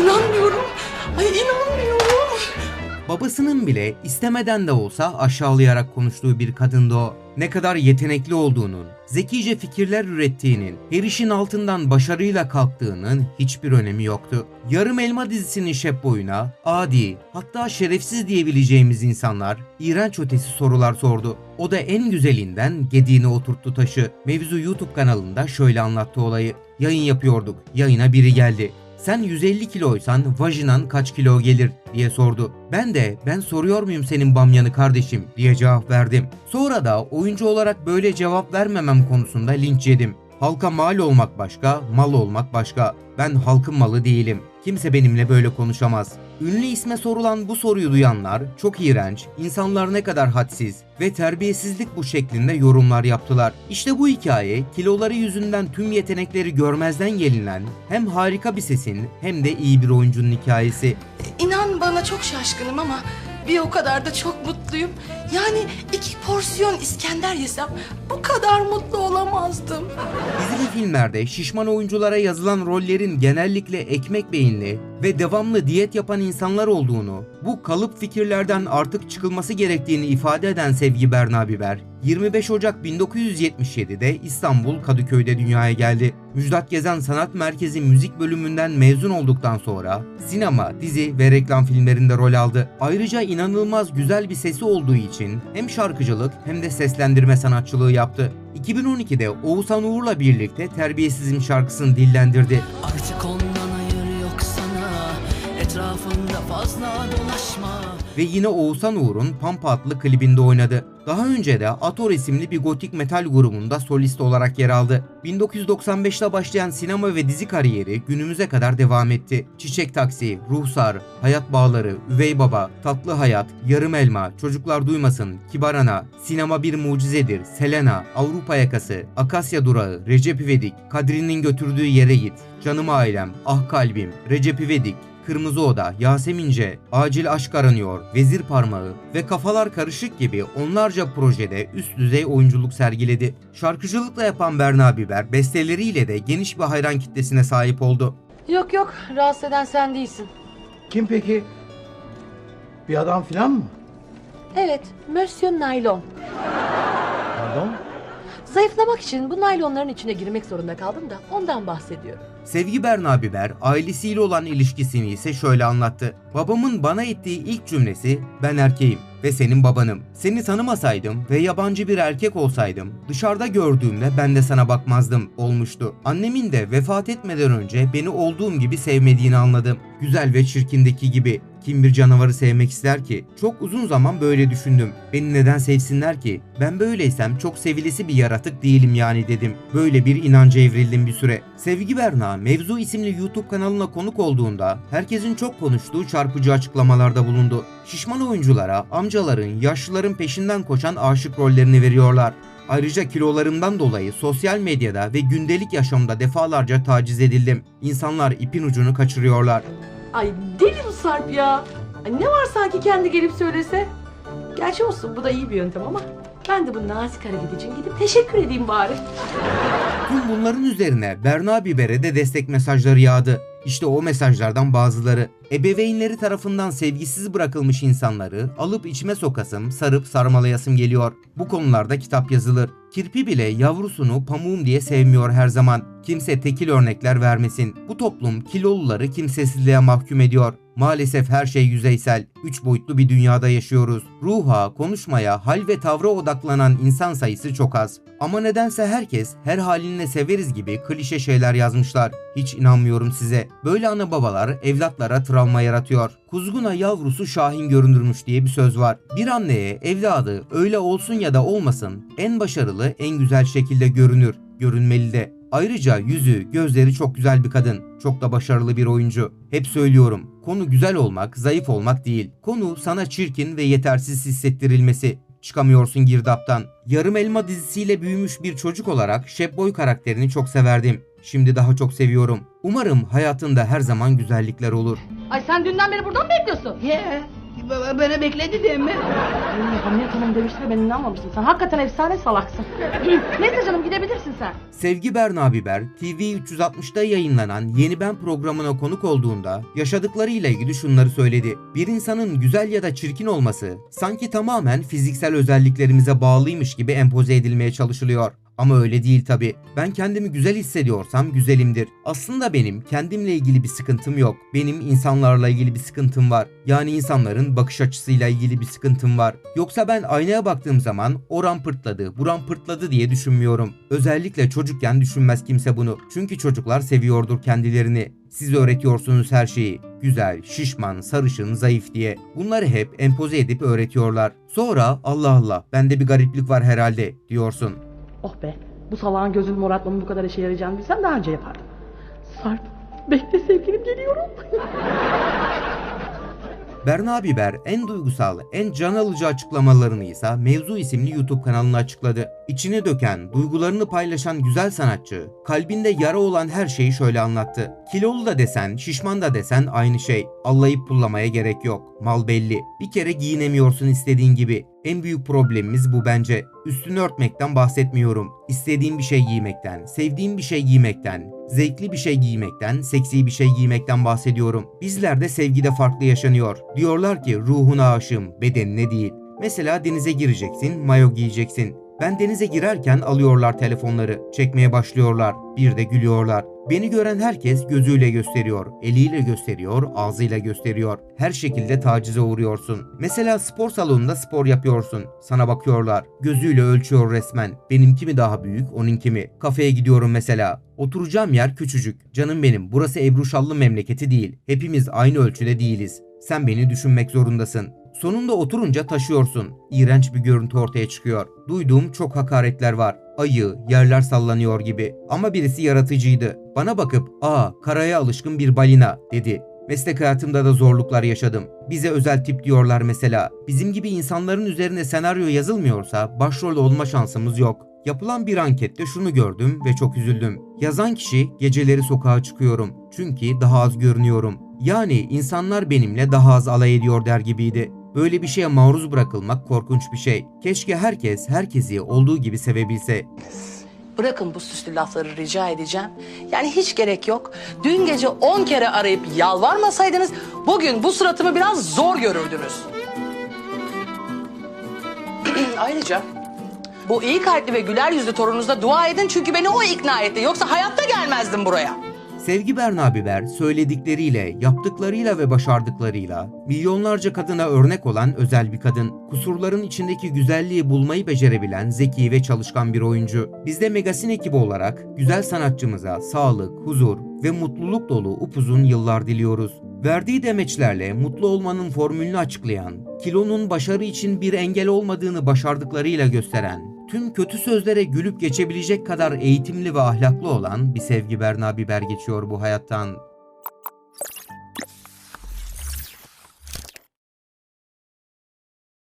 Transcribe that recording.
İnanmıyorum. Ay inanmıyorum. Babasının bile istemeden de olsa aşağılayarak konuştuğu bir kadındı o. Ne kadar yetenekli olduğunun, zekice fikirler ürettiğinin, her işin altından başarıyla kalktığının hiçbir önemi yoktu. Yarım Elma dizisinin şep boyuna adi, hatta şerefsiz diyebileceğimiz insanlar iğrenç ötesi sorular sordu. O da en güzelinden gediğini oturttu taşı. Mevzu YouTube kanalında şöyle anlattı olayı. Yayın yapıyorduk. Yayına biri geldi. Sen 150 kiloysan vajinan kaç kilo gelir diye sordu. Ben de ben soruyor muyum senin bamyanı kardeşim diye cevap verdim. Sonra da oyuncu olarak böyle cevap vermemem konusunda linç yedim. Halka mal olmak başka, mal olmak başka. Ben halkın malı değilim. Kimse benimle böyle konuşamaz. Ünlü isme sorulan bu soruyu duyanlar çok iğrenç, insanlar ne kadar hadsiz ve terbiyesizlik bu şeklinde yorumlar yaptılar. İşte bu hikaye kiloları yüzünden tüm yetenekleri görmezden gelinen hem harika bir sesin hem de iyi bir oyuncunun hikayesi. İnan bana çok şaşkınım ama bir o kadar da çok mutluyum. Yani iki porsiyon İskender yesem bu kadar mutlu olamazdım. Dizili filmlerde şişman oyunculara yazılan rollerin genellikle ekmek beyinli ve devamlı diyet yapan insanlar olduğunu, bu kalıp fikirlerden artık çıkılması gerektiğini ifade eden Sevgi Berna Biber, 25 Ocak 1977'de İstanbul Kadıköy'de dünyaya geldi. Müjdat Gezen Sanat Merkezi müzik bölümünden mezun olduktan sonra sinema, dizi ve reklam filmlerinde rol aldı. Ayrıca inanılmaz güzel bir sesi olduğu için hem şarkıcılık hem de seslendirme sanatçılığı yaptı. 2012'de Oğuzhan Uğur'la birlikte Terbiyesizim şarkısını dillendirdi. Artık sana Etrafında fazla dolaşma ve yine Oğuzhan Uğur'un Pampa adlı klibinde oynadı. Daha önce de Ator isimli bir gotik metal grubunda solist olarak yer aldı. 1995'te başlayan sinema ve dizi kariyeri günümüze kadar devam etti. Çiçek Taksi, Ruhsar, Hayat Bağları, Üvey Baba, Tatlı Hayat, Yarım Elma, Çocuklar Duymasın, Kibar Ana, Sinema Bir Mucizedir, Selena, Avrupa Yakası, Akasya Durağı, Recep İvedik, Kadri'nin götürdüğü yere git, Canım Ailem, Ah Kalbim, Recep İvedik, Kırmızı Oda, Yasemince, Acil Aşk Aranıyor, Vezir Parmağı ve Kafalar Karışık gibi onlarca projede üst düzey oyunculuk sergiledi. Şarkıcılıkla yapan Berna Biber, besteleriyle de geniş bir hayran kitlesine sahip oldu. Yok yok rahatsız eden sen değilsin. Kim peki? Bir adam filan mı? Evet Monsieur Naylon. Pardon? Zayıflamak için bu naylonların içine girmek zorunda kaldım da ondan bahsediyorum. Sevgi Berna Biber ailesiyle olan ilişkisini ise şöyle anlattı. Babamın bana ettiği ilk cümlesi ben erkeğim ve senin babanım. Seni tanımasaydım ve yabancı bir erkek olsaydım dışarıda gördüğümde ben de sana bakmazdım olmuştu. Annemin de vefat etmeden önce beni olduğum gibi sevmediğini anladım. Güzel ve çirkindeki gibi. Kim bir canavarı sevmek ister ki? Çok uzun zaman böyle düşündüm. Beni neden sevsinler ki? Ben böyleysem çok sevilesi bir yaratık değilim yani dedim. Böyle bir inanca evrildim bir süre. Sevgi Berna, Mevzu isimli YouTube kanalına konuk olduğunda herkesin çok konuştuğu çarpıcı açıklamalarda bulundu. Şişman oyunculara amcaların, yaşlıların peşinden koşan aşık rollerini veriyorlar. Ayrıca kilolarımdan dolayı sosyal medyada ve gündelik yaşamda defalarca taciz edildim. İnsanlar ipin ucunu kaçırıyorlar. Ay deli bu Sarp ya. Ay, ne var sanki kendi gelip söylese? Gerçi olsun bu da iyi bir yöntem ama ben de bu nazik hareket için gidip teşekkür edeyim bari. Tüm bunların üzerine Berna Biber'e de destek mesajları yağdı. İşte o mesajlardan bazıları. Ebeveynleri tarafından sevgisiz bırakılmış insanları alıp içime sokasım, sarıp sarmalayasım geliyor. Bu konularda kitap yazılır. Kirpi bile yavrusunu pamuğum diye sevmiyor her zaman. Kimse tekil örnekler vermesin. Bu toplum kiloluları kimsesizliğe mahkum ediyor. Maalesef her şey yüzeysel. Üç boyutlu bir dünyada yaşıyoruz. Ruha, konuşmaya, hal ve tavra odaklanan insan sayısı çok az. Ama nedense herkes her halinle severiz gibi klişe şeyler yazmışlar. Hiç inanmıyorum size. Böyle ana babalar evlatlara travma yaratıyor. Kuzguna yavrusu Şahin görünürmüş diye bir söz var. Bir anneye evladı öyle olsun ya da olmasın en başarılı en güzel şekilde görünür. Görünmeli de. Ayrıca yüzü, gözleri çok güzel bir kadın. Çok da başarılı bir oyuncu. Hep söylüyorum. Konu güzel olmak, zayıf olmak değil. Konu sana çirkin ve yetersiz hissettirilmesi. Çıkamıyorsun girdaptan. Yarım Elma dizisiyle büyümüş bir çocuk olarak Shep Boy karakterini çok severdim. Şimdi daha çok seviyorum. Umarım hayatında her zaman güzellikler olur. Ay sen dünden beri buradan mı bekliyorsun? Ye. Baba bana bekledi değil mi? Hamiyet Hanım demişti de ben inanmamıştım. Sen hakikaten efsane salaksın. Neyse canım gidebilirsin sen. Sevgi Berna Biber, TV 360'da yayınlanan Yeni Ben programına konuk olduğunda yaşadıklarıyla ilgili şunları söyledi. Bir insanın güzel ya da çirkin olması sanki tamamen fiziksel özelliklerimize bağlıymış gibi empoze edilmeye çalışılıyor. Ama öyle değil tabi. Ben kendimi güzel hissediyorsam güzelimdir. Aslında benim kendimle ilgili bir sıkıntım yok. Benim insanlarla ilgili bir sıkıntım var. Yani insanların bakış açısıyla ilgili bir sıkıntım var. Yoksa ben aynaya baktığım zaman oran pırtladı, buram pırtladı diye düşünmüyorum. Özellikle çocukken düşünmez kimse bunu. Çünkü çocuklar seviyordur kendilerini. Siz öğretiyorsunuz her şeyi. Güzel, şişman, sarışın, zayıf diye. Bunları hep empoze edip öğretiyorlar. Sonra Allah Allah bende bir gariplik var herhalde diyorsun. Oh be bu salağın gözünü morartmanın bu kadar işe yarayacağını bilsem daha önce yapardım. Sarp bekle sevgilim geliyorum. Berna Biber en duygusal, en can alıcı açıklamalarını ise Mevzu isimli YouTube kanalına açıkladı. İçine döken, duygularını paylaşan güzel sanatçı, kalbinde yara olan her şeyi şöyle anlattı. Kilolu da desen, şişman da desen aynı şey. Allayıp pullamaya gerek yok. Mal belli. Bir kere giyinemiyorsun istediğin gibi. En büyük problemimiz bu bence. Üstünü örtmekten bahsetmiyorum. İstediğim bir şey giymekten, sevdiğim bir şey giymekten, zevkli bir şey giymekten, seksi bir şey giymekten bahsediyorum. Bizlerde sevgi de farklı yaşanıyor. Diyorlar ki ruhuna aşığım, bedenine değil. Mesela denize gireceksin, mayo giyeceksin. Ben denize girerken alıyorlar telefonları, çekmeye başlıyorlar. Bir de gülüyorlar. Beni gören herkes gözüyle gösteriyor, eliyle gösteriyor, ağzıyla gösteriyor. Her şekilde tacize uğruyorsun. Mesela spor salonunda spor yapıyorsun. Sana bakıyorlar. Gözüyle ölçüyor resmen. Benimki mi daha büyük, onunki mi? Kafeye gidiyorum mesela. Oturacağım yer küçücük. Canım benim, burası Ebru Şallı memleketi değil. Hepimiz aynı ölçüde değiliz. Sen beni düşünmek zorundasın. Sonunda oturunca taşıyorsun. İğrenç bir görüntü ortaya çıkıyor. Duyduğum çok hakaretler var. Ayı, yerler sallanıyor gibi. Ama birisi yaratıcıydı. Bana bakıp, ''Aa, karaya alışkın bir balina.'' dedi. Meslek hayatımda da zorluklar yaşadım. Bize özel tip diyorlar mesela. Bizim gibi insanların üzerine senaryo yazılmıyorsa başrol olma şansımız yok. Yapılan bir ankette şunu gördüm ve çok üzüldüm. Yazan kişi geceleri sokağa çıkıyorum. Çünkü daha az görünüyorum. Yani insanlar benimle daha az alay ediyor der gibiydi. Böyle bir şeye maruz bırakılmak korkunç bir şey. Keşke herkes herkesi olduğu gibi sevebilse. Bırakın bu süslü lafları rica edeceğim. Yani hiç gerek yok. Dün gece 10 kere arayıp yalvarmasaydınız bugün bu suratımı biraz zor görürdünüz. Ayrıca bu iyi kalpli ve güler yüzlü torununuza dua edin çünkü beni o ikna etti. Yoksa hayatta gelmezdim buraya. Sevgi Berna Biber söyledikleriyle, yaptıklarıyla ve başardıklarıyla milyonlarca kadına örnek olan özel bir kadın. Kusurların içindeki güzelliği bulmayı becerebilen zeki ve çalışkan bir oyuncu. Biz de Megasin ekibi olarak güzel sanatçımıza sağlık, huzur ve mutluluk dolu upuzun yıllar diliyoruz. Verdiği demeçlerle mutlu olmanın formülünü açıklayan, kilonun başarı için bir engel olmadığını başardıklarıyla gösteren, tüm kötü sözlere gülüp geçebilecek kadar eğitimli ve ahlaklı olan bir Sevgi Berna Biber geçiyor bu hayattan.